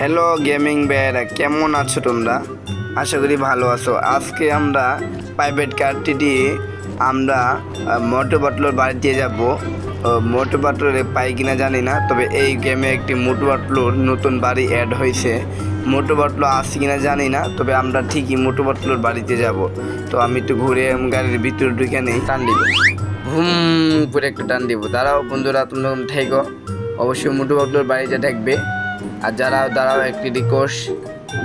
Hello gaming বেয়ারা কেমন আছো তোমরা? আশা করি ভালো আছো। আজকে আমরা প্রাইভেট কারটি দিয়ে আমরা মোটো বাটলোর বাড়িতে যাব। মোটো বাটলোরে পাই কিনা জানি না, তবে এই গেমে একটি মোটো বাটলোর নতুন বাড়ি অ্যাড হয়েছে। মোটো বাটলো আছে কিনা জানি না, তবে আমরা ঠিকই মোটো বাটলোর বাড়িতে যাব। তো আমি একটু ঘুরে গাড়ির ভিতরে ঢুকে নেই, টান দিব। হুম করে একটু টান দিব। দাঁড়াও বন্ধুরা, তোমরা ঠেকো অবশ্যই মোটো বাটলোর বাড়িতে থাকবে। আর যারা, দাঁড়াও একটি রিকোয়েস্ট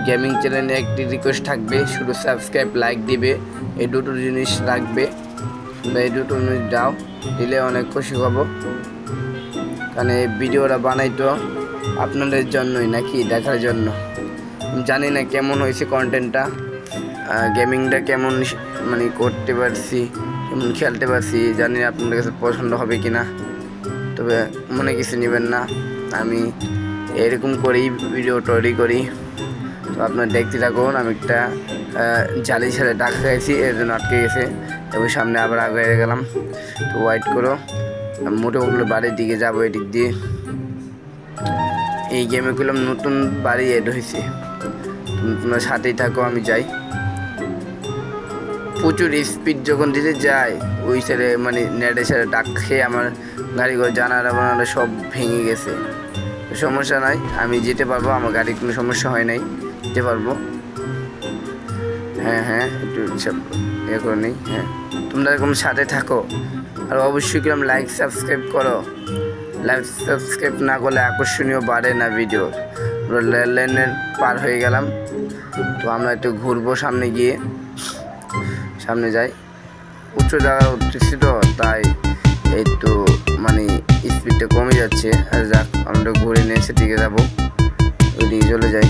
গেমিং চ্যানেলে একটি রিকোয়েস্ট থাকবে, শুধু সাবস্ক্রাইব লাইক দিবে, এই দুটো জিনিস রাখবে এই দুটো জিনিস দাও, দিলে অনেক খুশি হব। কারণ এই ভিডিওটা বানাইতো আপনাদের জন্যই নাকি, দেখার জন্য। জানি না কেমন হয়েছে কন্টেন্টটা গেমিংটা কেমন মানে করতে পারছি, কেমন খেলতে পারছি, জানি আপনাদের কাছে পছন্দ হবে কি না তবে মনে কিছু নেবেন না, আমি এরকম করেই ভিডিও তৈরি করি। তো আপনার দেখতে থাকুন, আমি একটা জালি ছেড়ে ডাক খাইছি, এর জন্য আটকে গেছে। এবং সামনে আবার আগে গেলাম। তো ওয়াইট করো মোটামুটি বাড়ির দিকে যাব এদিক দিয়ে। এই গেমে করলাম নতুন বাড়ি এড হয়েছে। তুমি তোমার সাথেই থাকো, আমি যাই। প্রচুর স্পিড যখন দিতে যায় ওই সাইডে মানে নেটের সাইডে ডাক খেয়ে আমার গাড়ি করে জানালা সব ভেঙে গেছে। সমস্যা নাই। আমি যেতে পারব, আমার গাড়ির কোনো সমস্যা হয় নাই। যেতে পারব। হ্যাঁ হ্যাঁ একটু ইয়ে করে নিই হ্যাঁ। তোমরা এরকম সাথে থাকো। আর অবশ্যই কিরম লাইক সাবস্ক্রাইব করো। লাইক সাবস্ক্রাইব না করলে আকর্ষণীয় বাড়ে না ভিডিও লেনের পার হয়ে গেলাম। তো আমরা একটু ঘুরবো সামনে গিয়ে। সামনে যাই। উচ্চ জায়গা উঠতেছি তো, তাই। তো মানে স্পিডটা কমে যাচ্ছে। আর যাক, আমরা ঘুরে নিয়ে সেদিকে যাব। ওইদিকে চলে যাই।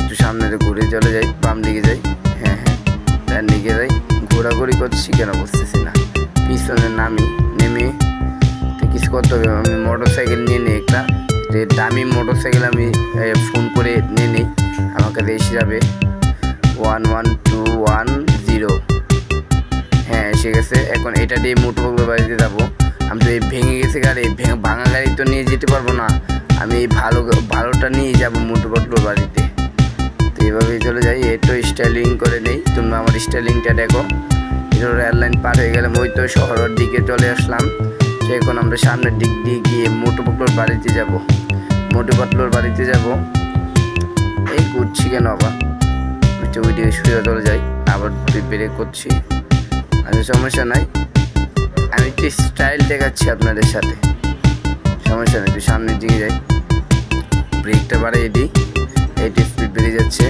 একটু সামনে ঘুরে চলে যাই, বাম দিকে যাই। হ্যাঁ হ্যাঁ ডান দিকে যাই। ঘোরাঘুরি করছি কেন বুঝতেছি না। পিছনে নামি, নেমে কিছু করতে হবে। আমি মোটর সাইকেল নিয়ে নিই একটা। যে দামি মোটর সাইকেল আমি ফোন করে নিয়ে নিই। আমাকে এসে যাবে। One one two one zero. হ্যাঁ এসে গেছে। এখন এটা দিয়ে মোটরগুলোর বাড়িতে যাব। আমি তো এই ভেঙে গেছে গাড়ি, ভাঙা গাড়ি তো নিয়ে যেতে পারব না। আমি এই ভালো ভালোটা নিয়ে যাব মোটরগুলোর বাড়িতে। তো এইভাবেই চলে যাই, একটু স্টাইলিং করে নেই। তোমরা আমার স্টাইলিংটা দেখো। এটা রেললাইন পার হয়ে গেলাম, ওই তো শহরের দিকে চলে আসলাম। তো এখন আমরা সামনের দিক দিয়ে গিয়ে মোটু পাটলোর বাড়িতে যাব। মোটু পাটলোর বাড়িতে যাব। এই ঘুরছি কেন আবার? ওই দিকে শুয়ে চলে যাই, আবার ব্রেক করছি। আচ্ছা সমস্যা নাই। আমি একটু স্টাইল দেখাচ্ছি আপনাদের সাথে। সমস্যা নেই, একটু সামনের দিকে যাই। ব্রেকটা বাড়িয়ে দিই। এইটি স্পিড বেড়ে যাচ্ছে।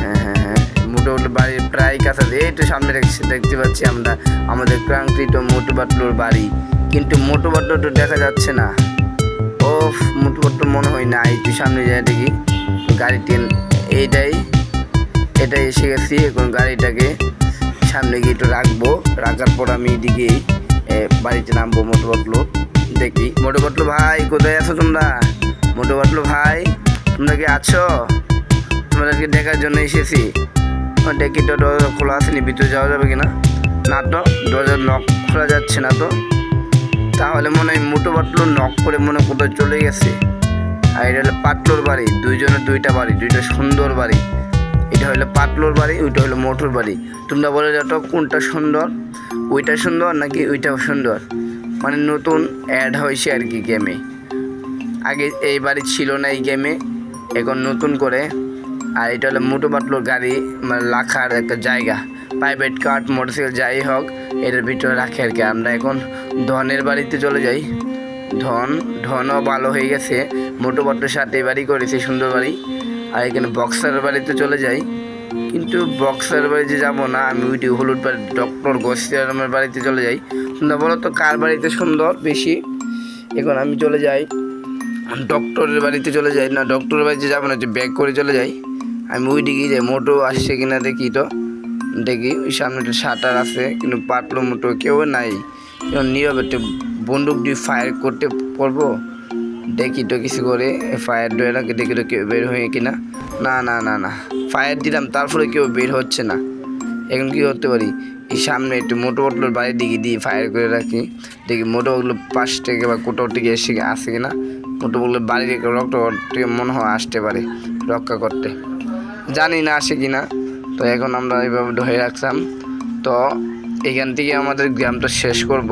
হ্যাঁ হ্যাঁ হ্যাঁ। বাড়ির প্রায় কাছাকাছি। এই তো সামনে দেখতে পাচ্ছি আমরা। আমাদের ক্রাঙ্কৃত মোটু বাটলোর বাড়ি। কিন্তু মোটু বাটলো তো দেখা যাচ্ছে না। ও মোটু বাটলো মনে হয় না একটু সামনে যাই দেখি। গাড়িটি এইটাই। এটাই এসে গেছি এখন গাড়িটাকে। সামনে গিয়ে একটু রাখব। রাখার পর আমি এদিকে বাড়িতে নামবো মোটু বাটলো। দেখি, মোটু বাটলো ভাই, কোথায় আছো তোমরা? মোটু বাটলো ভাই, তোমরা কি আছো? তোমাদেরকে দেখার জন্য এসেছি। দেখি তো দরজা খোলা আসেনি ভিতরে যাওয়া যাবে কিনা? না তো দরজার নখ খোলা যাচ্ছে না তো। তাহলে মনে হয় মোটো বাটলো নখ করে মনে কোথাও চলে গেছে। আর এটা হলো পাটলোর বাড়ি, দুইজনের দুইটা বাড়ি, দুইটা সুন্দর বাড়ি। এটা হলো পাটলোর বাড়ি, ওইটা হলো মোটর বাড়ি। তোমরা বলে যাও কোনটা সুন্দর? ওইটা সুন্দর নাকি ওইটাও সুন্দর? মানে নতুন অ্যাড হয়েছে আর কি গেমে আগে এই বাড়ি ছিল না এই গেমে এখন নতুন করে। আর এটা হলো মোটো বাটলোর গাড়ি মানে রাখার একটা জায়গা। প্রাইভেট কার মোটরসাইকেল যাই হোক, এটার ভিতরে রাখে আর কি। আমরা এখন ধনের বাড়িতে চলে যাই। ধন, ধনও ভালো হয়ে গেছে। মোটো বাটলোর সাথে বাড়ি করেছে, সুন্দর বাড়ি। আর এখানে বক্সার বাড়িতে চলে যাই। কিন্তু বক্সার বাড়িতে যাব না, আমি ওইটি হলুদ বাড়ি ডক্টর গোসিয়ারামের বাড়িতে চলে যাই। সুন্দর, বলো তো কার বাড়িতে সুন্দর বেশি? এখন আমি চলে যাই। ডক্টরের বাড়িতে চলে যাই। না ডক্টরের বাড়িতে যাব না, যে ব্যাগ করে চলে যাই। আমি ওই দিকে যাই, মোটো আসছে কিনা দেখি তো। দেখি, ওই সামনে একটা শাটার আছে, কিন্তু পাটলো মোটো কেউ নাই। নীরব একটা বন্দুক দিয়ে ফায়ার করতে পারব দেখি তো কিছু করে ফায়ার ডোয়ারাকে দেখি তো কেউ বের হয়ে কিনা। না না না না ফায়ার দিলাম, তারপরে কেউ বের হচ্ছে না। এখন কি করতে পারি? এই সামনে একটু মোটো মোটর বাড়ির দিকে দিয়ে ফায়ার করে রাখি। দেখি মোটো ওগুলো পাশ থেকে বা কোথাও থেকে এসে আসে কিনা। মোটো বললে বাড়ির রক্ত থেকে মনে হয় আসতে পারে, রক্ষা করতে। জানি না আসে কি না তো এখন আমরা এইভাবে ধরে রাখলাম তো এখান থেকে আমাদের গ্রামটা শেষ করব।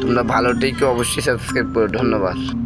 তোমরা ভালো টিকে অবশ্যই সাবস্ক্রাইব করো। ধন্যবাদ।